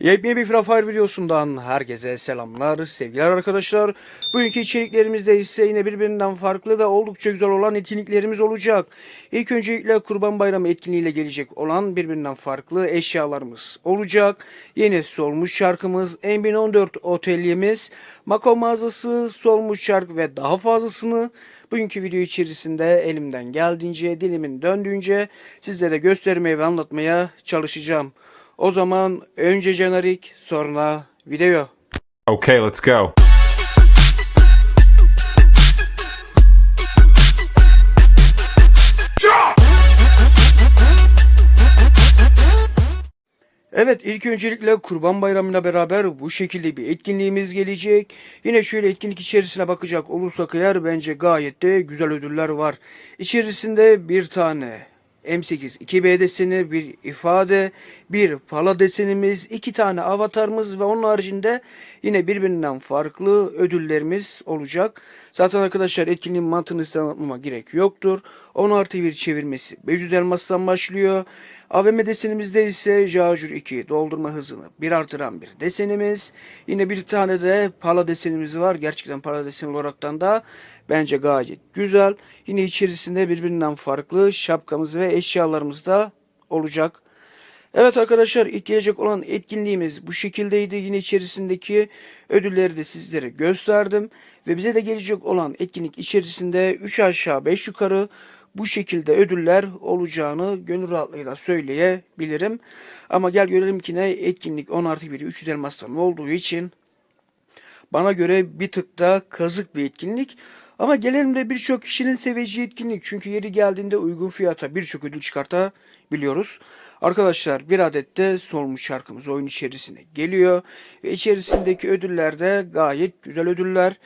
Yepyeni bir Free Fire videosundan herkese selamlar, sevgiler arkadaşlar. Bugünkü içeriklerimizde ise yine birbirinden farklı ve oldukça güzel olan etkinliklerimiz olacak. İlk öncelikle Kurban Bayramı etkinliğiyle gelecek olan birbirinden farklı eşyalarımız olacak. Yeni solmuş şarkımız, M1014 oteliyemiz, Mako mağazası, solmuş şark ve daha fazlasını bugünkü video içerisinde elimden geldiğince, dilimin döndüğünce sizlere göstermeye ve anlatmaya çalışacağım. O zaman önce jenerik sonra video. Okay, let's go. Evet ilk öncelikle Kurban Bayramı'yla beraber bu şekilde bir etkinliğimiz gelecek. Yine şöyle etkinlik içerisine bakacak olursak eğer bence gayet de güzel ödüller var. İçerisinde bir tane M8 2B deseni, bir ifade, bir pala desenimiz, iki tane avatarımız ve onun haricinde yine birbirinden farklı ödüllerimiz olacak. Zaten arkadaşlar etkinliğin mantığını size anlatmama gerek yoktur. 10 artı 1 çevirmesi 500 elmastan başlıyor. AVM desenimizde ise Jajur 2 doldurma hızını bir artıran bir desenimiz. Yine bir tane de pala desenimiz var. Gerçekten pala desen olaraktan da bence gayet güzel. Yine içerisinde birbirinden farklı şapkamız ve eşyalarımız da olacak. Evet arkadaşlar ilk gelecek olan etkinliğimiz bu şekildeydi. Yine içerisindeki ödülleri de sizlere gösterdim. Ve bize de gelecek olan etkinlik içerisinde 3 aşağı 5 yukarı bu şekilde ödüller olacağını gönül rahatlığıyla söyleyebilirim. Ama gel görelim ki ne etkinlik 10 artı 1 300 elmastan olduğu için bana göre bir tık da kazık bir etkinlik. Ama gelelim de birçok kişinin seveceği etkinlik. Çünkü yeri geldiğinde uygun fiyata birçok ödül çıkartabiliyoruz. Arkadaşlar bir adet de solmuş şarkımız oyun içerisine geliyor. Ve içerisindeki ödüller de gayet güzel ödüller.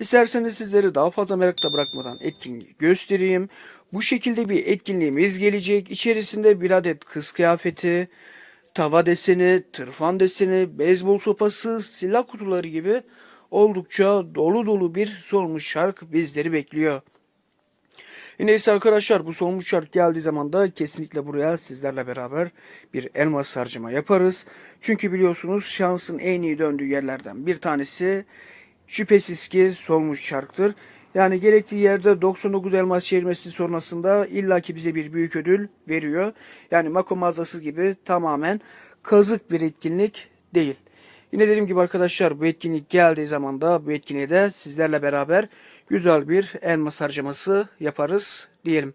İsterseniz sizleri daha fazla merakta bırakmadan etkinliği göstereyim. Bu şekilde bir etkinliğimiz gelecek. İçerisinde bir adet kız kıyafeti, tava deseni, tırfan deseni, beyzbol sopası, silah kutuları gibi oldukça dolu dolu bir solmuş şark bizleri bekliyor. Neyse arkadaşlar bu solmuş şark geldiği zaman da kesinlikle buraya sizlerle beraber bir elmas harcama yaparız. Çünkü biliyorsunuz şansın en iyi döndüğü yerlerden bir tanesi şüphesiz ki solmuş şarktır. Yani gerektiği yerde 99 elmas çevirmesi sonrasında illaki bize bir büyük ödül veriyor. Yani Mako mağazası gibi tamamen kazık bir etkinlik değil. Yine dediğim gibi arkadaşlar bu etkinlik geldiği zaman da bu etkinliğe de sizlerle beraber güzel bir elmas harcaması yaparız diyelim.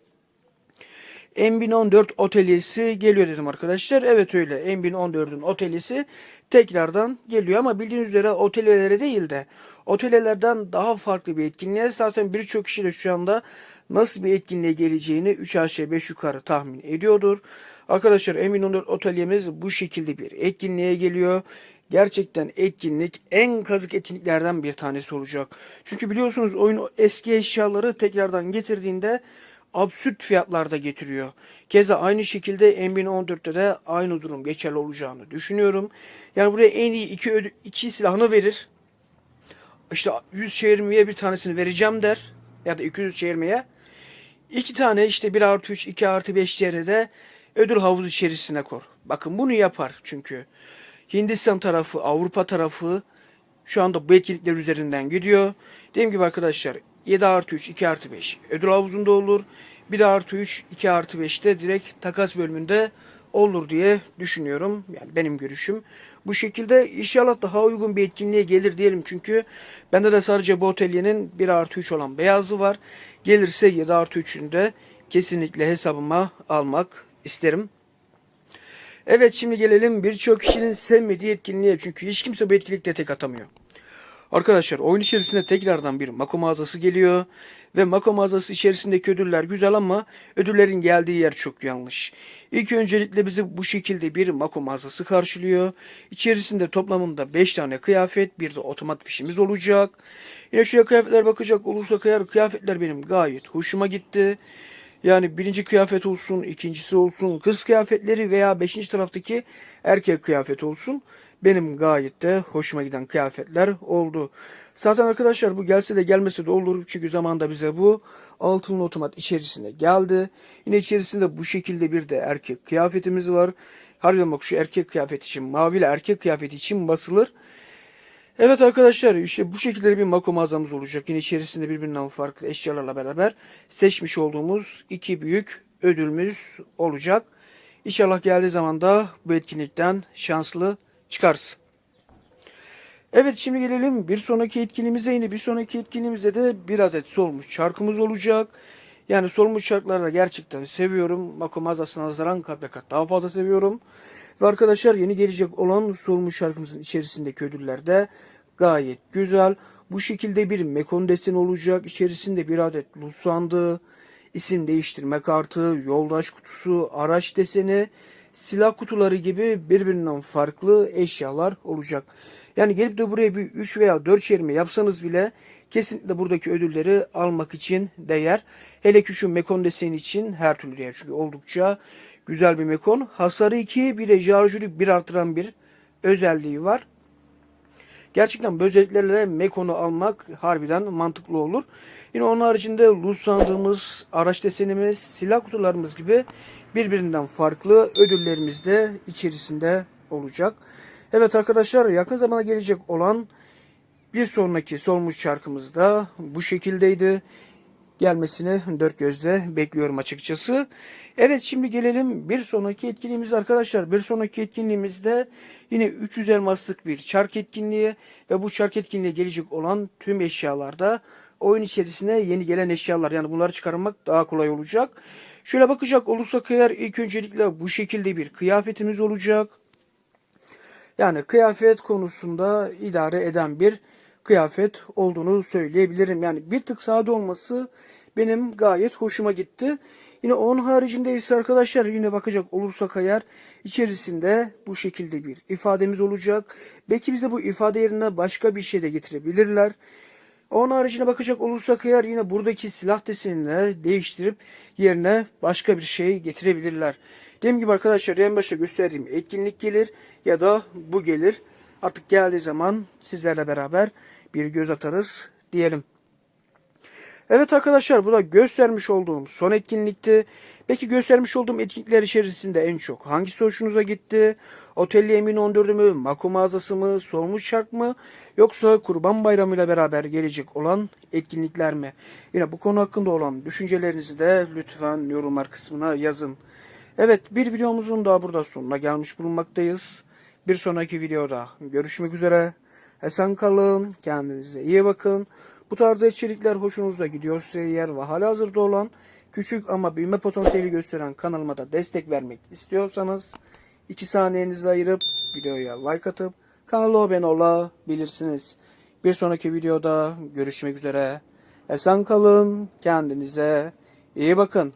M1014 otelisi geliyor dedim arkadaşlar. Evet öyle M1014'ün otelisi tekrardan geliyor ama bildiğiniz üzere otelelere değil de otellerden daha farklı bir etkinliğe zaten birçok kişi de şu anda nasıl bir etkinliğe geleceğini 3 aşağı 5 yukarı tahmin ediyordur. Arkadaşlar M1014 oteliyemiz bu şekilde bir etkinliğe geliyor. Gerçekten etkinlik en kazık etkinliklerden bir tanesi olacak. Çünkü biliyorsunuz oyun eski eşyaları tekrardan getirdiğinde absürt fiyatlarda getiriyor. Keza aynı şekilde M1014'te de aynı durum geçerli olacağını düşünüyorum. Yani buraya en iyi iki, iki silahını verir. İşte 100 çevirmeye bir tanesini vereceğim der. Ya da 200 çevirmeye. İki tane işte 1 artı 3, 2 artı 5 de ödül havuzu içerisine kor. Bakın bunu yapar çünkü. Hindistan tarafı, Avrupa tarafı şu anda bu etkinlikler üzerinden gidiyor. Dediğim gibi arkadaşlar 7 artı 3, 2 artı 5 ödül havuzunda olur. 1 artı 3, 2 artı 5 de direkt takas bölümünde olur diye düşünüyorum. Yani benim görüşüm. Bu şekilde inşallah daha uygun bir etkinliğe gelir diyelim. Çünkü bende de sadece bu otelyenin 1 artı 3 olan beyazı var. Gelirse 7 artı 3'ünü de kesinlikle hesabıma almak isterim. Evet şimdi gelelim birçok kişinin sevmediği etkinliğe. Çünkü hiç kimse bu etkinlikte tek atamıyor. Arkadaşlar oyun içerisinde tekrardan bir Mako mağazası geliyor. Ve Mako mağazası içerisindeki ödüller güzel ama ödüllerin geldiği yer çok yanlış. İlk öncelikle bizi bu şekilde bir Mako mağazası karşılıyor. İçerisinde toplamında 5 tane kıyafet bir de otomat fişimiz olacak. Yine şuraya kıyafetler bakacak olursak eğer kıyafetler benim gayet hoşuma gitti. Yani birinci kıyafet olsun, ikincisi olsun, kız kıyafetleri veya beşinci taraftaki erkek kıyafet olsun. Benim gayet de hoşuma giden kıyafetler oldu. Zaten arkadaşlar bu gelse de gelmese de olur. Çünkü zamanda bize bu altın otomat içerisine geldi. Yine içerisinde bu şekilde bir de erkek kıyafetimiz var. Harbiden bak şu erkek kıyafet için maviyle erkek kıyafeti için basılır. Evet arkadaşlar işte bu şekilde bir mako mağazamız olacak. Yine içerisinde birbirinden farklı eşyalarla beraber seçmiş olduğumuz iki büyük ödülümüz olacak. İnşallah geldiği zaman da bu etkinlikten şanslı çıkarız. Evet şimdi gelelim bir sonraki etkinliğimize yine bir sonraki etkinliğimizde de bir adet solmuş çarkımız olacak. Yani solmuş çarkları da gerçekten seviyorum. Mako mağazasına nazaran kat be kat daha fazla seviyorum. Ve arkadaşlar yeni gelecek olan solmuş şarkımızın içerisindeki ödüller de gayet güzel. Bu şekilde bir mekon deseni olacak. İçerisinde bir adet loot sandığı, isim değiştirme kartı, yoldaş kutusu, araç deseni, silah kutuları gibi birbirinden farklı eşyalar olacak. Yani gelip de buraya bir 3 veya 4 çevirme yapsanız bile kesinlikle buradaki ödülleri almak için değer. Hele ki şu mekon deseni için her türlü değer. Çünkü oldukça güzel bir mekon. Hasarı 2 bir de şarjörü 1 artıran bir özelliği var. Gerçekten bu özelliklerle Mekon'u almak harbiden mantıklı olur. Yine onun haricinde loot sandığımız, araç desenimiz, silah kutularımız gibi birbirinden farklı ödüllerimiz de içerisinde olacak. Evet arkadaşlar yakın zamana gelecek olan bir sonraki solmuş şarkımız da bu şekildeydi gelmesini dört gözle bekliyorum açıkçası. Evet şimdi gelelim bir sonraki etkinliğimiz arkadaşlar. Bir sonraki etkinliğimizde yine 300 elmaslık bir çark etkinliği ve bu çark etkinliğe gelecek olan tüm eşyalarda oyun içerisine yeni gelen eşyalar yani bunları çıkarmak daha kolay olacak. Şöyle bakacak olursak eğer ilk öncelikle bu şekilde bir kıyafetimiz olacak. Yani kıyafet konusunda idare eden bir kıyafet olduğunu söyleyebilirim. Yani bir tık sade olması benim gayet hoşuma gitti. Yine onun haricinde ise arkadaşlar yine bakacak olursak eğer içerisinde bu şekilde bir ifademiz olacak. Belki bize bu ifade yerine başka bir şey de getirebilirler. Onun haricine bakacak olursak eğer yine buradaki silah desenini değiştirip yerine başka bir şey getirebilirler. Dediğim gibi arkadaşlar en başta gösterdiğim etkinlik gelir ya da bu gelir. Artık geldiği zaman sizlerle beraber bir göz atarız diyelim. Evet arkadaşlar bu da göstermiş olduğum son etkinlikti. Peki göstermiş olduğum etkinlikler içerisinde en çok hangisi hoşunuza gitti? Otelli Emin 14'ü mü? Mako mağazası mı? Solmuş şark mı? Yoksa Kurban Bayramı ile beraber gelecek olan etkinlikler mi? Yine bu konu hakkında olan düşüncelerinizi de lütfen yorumlar kısmına yazın. Evet bir videomuzun daha burada sonuna gelmiş bulunmaktayız. Bir sonraki videoda görüşmek üzere. Esen kalın, kendinize iyi bakın. Bu tarzda içerikler hoşunuza gidiyorsa eğer ve hala hazırda olan küçük ama büyüme potansiyeli gösteren kanalıma da destek vermek istiyorsanız 2 saniyenizi ayırıp videoya like atıp kanala abone olabilirsiniz. Bir sonraki videoda görüşmek üzere. Esen kalın, kendinize iyi bakın.